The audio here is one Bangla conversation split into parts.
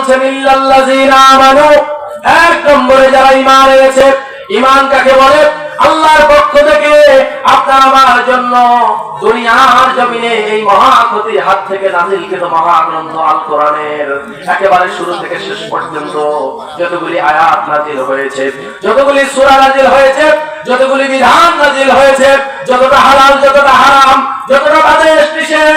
বলছেন আমানু। এক নম্বরে যারা এনেছে কাকে বলে? আল্লাহর পক্ষ থেকে। আপনার আমার জন্য দুনিয়ার জমিনে এই মহা হাত থেকে আল কোরআনের একেবারে শুরু থেকে শেষ পর্যন্ত যতগুলি আয়াত নাজিল হয়েছে, যতগুলি সূরা নাজিল হয়েছে, যতগুলি বিধান নাজিল হয়েছে, যতটা হালাল, যতটা হারাম, যতটা আদেশ নিষেধ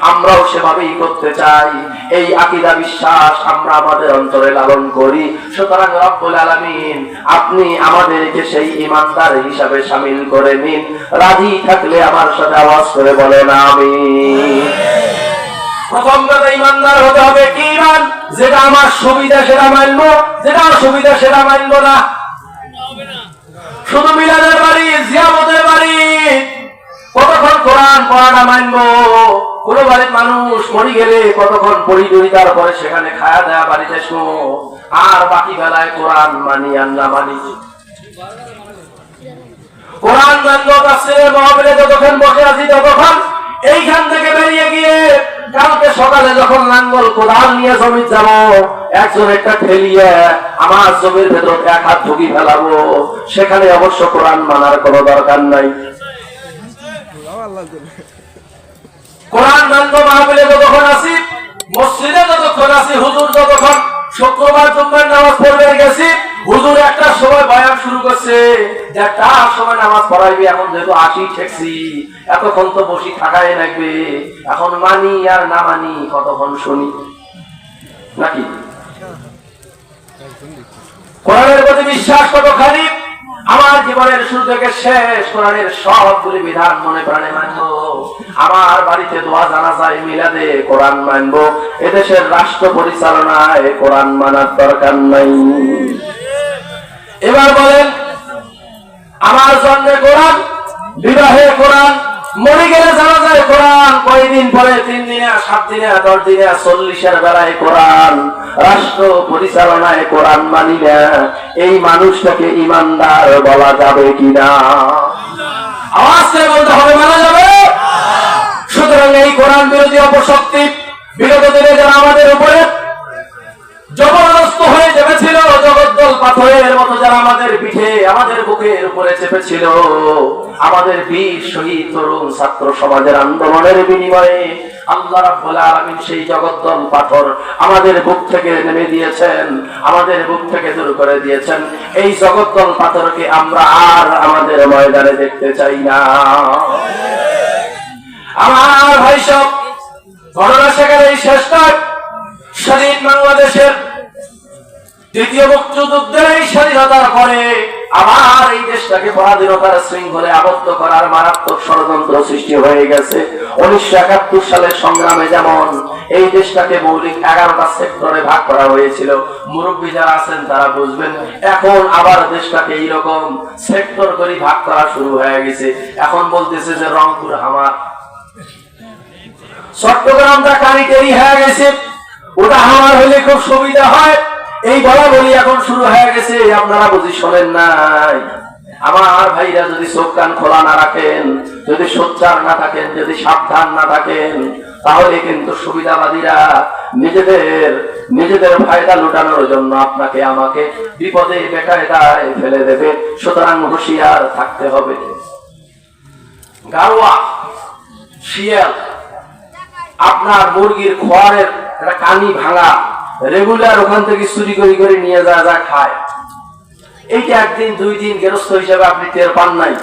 আমরাও সেভাবেই করতে চাই। এই বিশ্বাস আমরা আমাদের অন্তরে লালন করি। সুতরাং রব্বুল আপনি আমাদেরকে সেই ইমানদার হিসাবে শামিল করে নিন। রাজি থাকলে আমার সাথে আওয়াজ করে বলেন, আমিন। ইমানদার হতে হবে কি ইমান? যেটা আমার সুবিধা, সেটা যেটা সেটা না। শুধু মিলাদের বাড়ি বাড়ি। কতক্ষণ কোরআন পড়াটা কোন বাড়ির মানুষ মরি গেলে কতক্ষণ পড়ি তারপরে সেখানে খায়া দেয়া বাড়িতে শো আর বাকি বেলায় কোরআন মানি আর না মানি। কোরআন মানবো তাফসীরের মহাবিলে যতক্ষণ বসে আছি ততক্ষণ এইখান থেকে বেরিয়ে গিয়ে কালকে সকালে যখন লাঙ্গল কোদাল নিয়ে জমি যাব, একজন একটা ঠেলিয়ে আমার জমির ভেতর এক হাত ঢুকি ফেলাবো। সেখানে অবশ্য কোরআন মানার কোনো দরকার নাই। কোরআন মানব মাহফিলে যতক্ষণ আছি, মসজিদে যতক্ষণ আছি, হুজুর যতক্ষণ, শুক্রবার, জুম্মার নামাজ পড়বে, গেছি। হুজুর, একটা সময় বয়ান শুরু করছে। একটা সময় নামাজ পড়াইবি, এখন যেহেতু আসি ঠেকছি, এতক্ষণ তো বসি থাকাই লাগবে। এখন মানি আর না মানি, কতক্ষণ শুনি? নাকি? কোরআনের প্রতি বিশ্বাস কতখানি আমার জীবনের শুরু থেকে শেষ কোরআনের সবগুলি বিধান মনে প্রাণে মানব। আমার বাড়িতে দোয়া জানা যায় মিলাদে কোরআন মানব। এদেশের রাষ্ট্র পরিচালনায় কোরআন মানার দরকার নাই। এবার বলেন, আমার জন্মে কোরআন, বিবাহে কোরআন, মরে গেলে জানা যায় কোরআন কয়দিন পরে, তিন দিনে, সাত দিনে, দশ দিনে, চল্লিশের বেলায় কোরআন। রাষ্ট্র পরিচালনায় কোরআন মানি না। এই মানুষটাকে ইমানদার বলা যাবে কিনা? আওয়াজ করে বলতে হবে, মানা যাবে? সুতরাং এই কোরআন বিরোধী অপশক্তি বিগত দিনে যারা আমাদের উপরে জগদ্দল পাথরের মতো যারা আমাদের পিঠে, আমাদের বুকের উপরে চেপেছিল, আমাদের বীর শহীদ তরুণ ছাত্র সমাজের আন্দোলনের বিনিময়ে আল্লাহ রাব্বুল আলামিন সেই জগদ্দল পাথর আমাদের বুক থেকে নেমে দিয়েছেন, আমাদের বুক থেকে দূর করে দিয়েছেন। এই জগদ্দল পাথরকে আমরা আর আমাদের ময়দানে দেখতে চাই না। আমার ভাই সব ঘটনা সেখানে শেষ নয়। বাংলাদেশের দ্বিতীয় মুক্তিযুদ্ধের এই স্বাধীনতার পরে আবার এই দেশটাকে পরাধীনতার শৃঙ্খলে আবদ্ধ করার মারাত্মক ষড়যন্ত্র সৃষ্টি হয়ে গেছে। উনিশশো একাত্তর সালের সংগ্রামে যেমন এই দেশটাকে মৌলিক এগারোটা সেক্টরে ভাগ করা হয়েছিল, মুরব্বী যারা আছেন তারা বুঝবেন, এখন আবার দেশটাকে এইরকম সেক্টর করে ভাগ করা শুরু হয়ে গেছে। এখন বলতেছে যে রংপুর হামার। চট্টগ্রামটা কারিগরি হয়ে গেছে। ওটা আমার হলে খুব সুবিধা হয়। এই বলা বলি এখন শুরু হয়ে গেছে আপনারা বুঝি শোনেন নাই। আমার ভাইরা যদি চোখ কান খোলা না রাখেন, যদি সোচ্চার না থাকেন, যদি সাবধান না থাকেন, তাহলে কিন্তু সুবিধাবাদীরা নিজেদের নিজেদের ফায়দা লুটানোর জন্য আপনাকে আমাকে বিপদে বেকায়দায় ফেলে দেবে। সুতরাং হুঁশিয়ার থাকতে হবে। গারোয়া শিয়াল, আপনার মুরগির খোয়ারের একটা কানি ভাঙা রেগুলার ওখান থেকে চুরি করে করে নিয়ে যা যা খায়। এইটা একদিন, দুই দিন গেরস্ত হিসাবে আপনি টের পান নাই।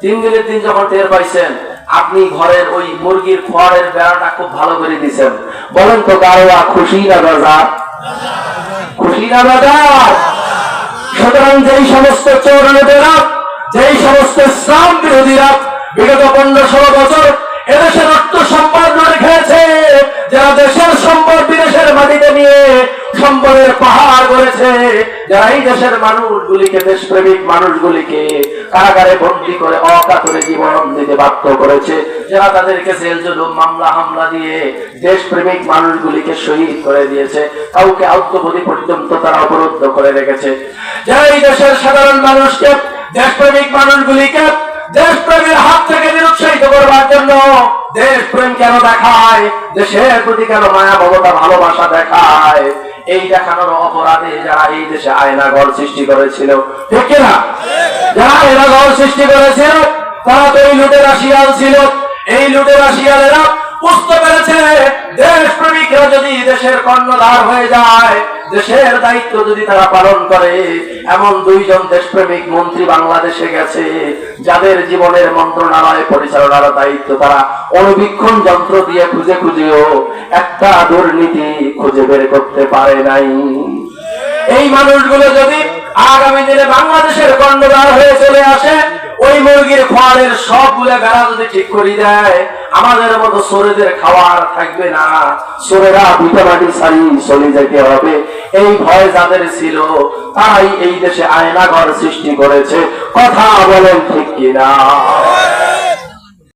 তিন দিনের দিন যখন টের পাইছেন, আপনি ঘরের ওই মুরগির খোয়ারের বেড়াটা খুব ভালো করে দিছেন। বলেন তো গাড়োয়া খুশি না বাজার? খুশি না বাজার? সুতরাং যেই সমস্ত চৌরানেরা যেই সমস্ত ইসলাম বিরোধীরা বিগত পনেরো ষোলো বছর এদেশের অর্থ সম্পদ লুটে খেয়েছে। যারা দেশের সম্পদ বিদেশের মাটিতে নিয়ে সম্পদের পাহাড় করেছে যারা এই দেশের মানুষগুলিকে, দেশপ্রেমিক মানুষগুলিকে কারাগারে বন্দি করে অকাতরে জীবন দিতে বাধ্য করেছে, যারা তাদেরকে জেল জুলুম মামলা, হামলা দিয়ে দেশপ্রেমিক মানুষগুলিকে শহীদ করে দিয়েছে, কাউকে আত্মবোধি পর্যন্ত তারা অবরুদ্ধ করে রেখেছে। যারা এই দেশের সাধারণ মানুষকে, দেশপ্রেমিক মানুষগুলিকে দেশপ্রেমের হাত থেকে নিরুৎসাহিত করবার জন্য দেশপ্রেম কেন দেখায়? দেশের প্রতি কেন মায়া মমতা ভালোবাসা দেখায়? এই দেখানোর অপরাধে যারা এই দেশে আয়না ঘর সৃষ্টি করেছিল, ঠিক কিনা? যারা আয়নাঘর সৃষ্টি করেছিল, তারা তো এই লুটেরা শিয়াল ছিল। এই লুটেরা শিয়ালেরা বুঝতে পেরেছে দেশ প্রেমিকরা যদি দেশের কর্ণধার হয়ে যায়, দেশের দায়িত্ব যদি তারা পালন করে, এমন দুইজন দেশপ্রেমিক মন্ত্রী বাংলাদেশে গেছে, যাদের জীবনের মন্ত্রণালয় পরিচালনার দায়িত্ব তারা অনুবীক্ষণ যন্ত্র দিয়ে খুঁজে খুঁজেও একটা দুর্নীতি খুঁজে বের করতে পারে নাই। এই মানুষগুলো যদি আগামী দিনে বাংলাদেশের কর্ণধার হয়ে চলে আসে ওই মুরগির খোয়ারের সবগুলো বেড়া যদি ঠিক করে দেয়, আমাদের মতো সোরেদের খাওয়ার থাকবে না। সোরেরা ভিটামাটি সারি চলে যেতে হবে। এই ভয় যাদের ছিল তাই এই দেশে আয়নাঘর সৃষ্টি করেছে। কথা বলেন ঠিক কিনা?